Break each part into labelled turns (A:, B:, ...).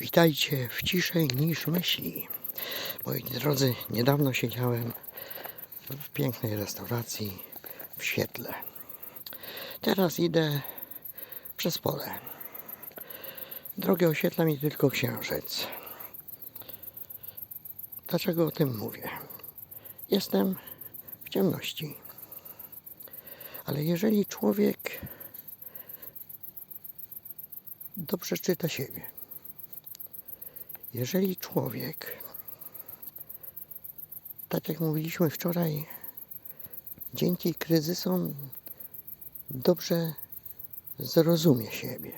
A: Witajcie w ciszej niż myśli. Moi drodzy, niedawno siedziałem w pięknej restauracji w świetle. Teraz idę przez pole. Drogę oświetla mi tylko księżyc. Dlaczego o tym mówię? Jestem w ciemności. Ale jeżeli człowiek dobrze czyta siebie, jeżeli człowiek, tak jak mówiliśmy wczoraj, dzięki kryzysom dobrze zrozumie siebie,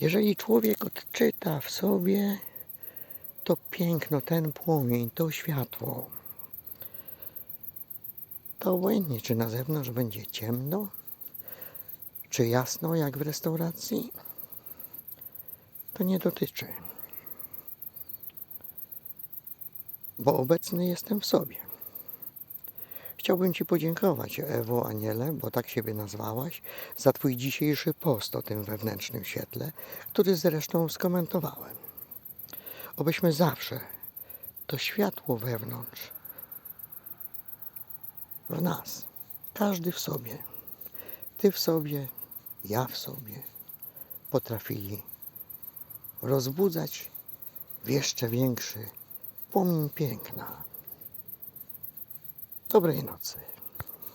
A: jeżeli człowiek odczyta w sobie to piękno, ten płomień, to światło, to obojętnie, czy na zewnątrz będzie ciemno, czy jasno, jak w restauracji, to nie dotyczy. Bo obecny jestem w sobie. Chciałbym Ci podziękować, Ewo Aniele, bo tak siebie nazwałaś, za Twój dzisiejszy post o tym wewnętrznym świetle, który zresztą skomentowałem. Obyśmy zawsze to światło wewnątrz w nas, każdy w sobie, Ty w sobie, ja w sobie, potrafili rozbudzać w jeszcze większy płomień piękna. Dobrej nocy.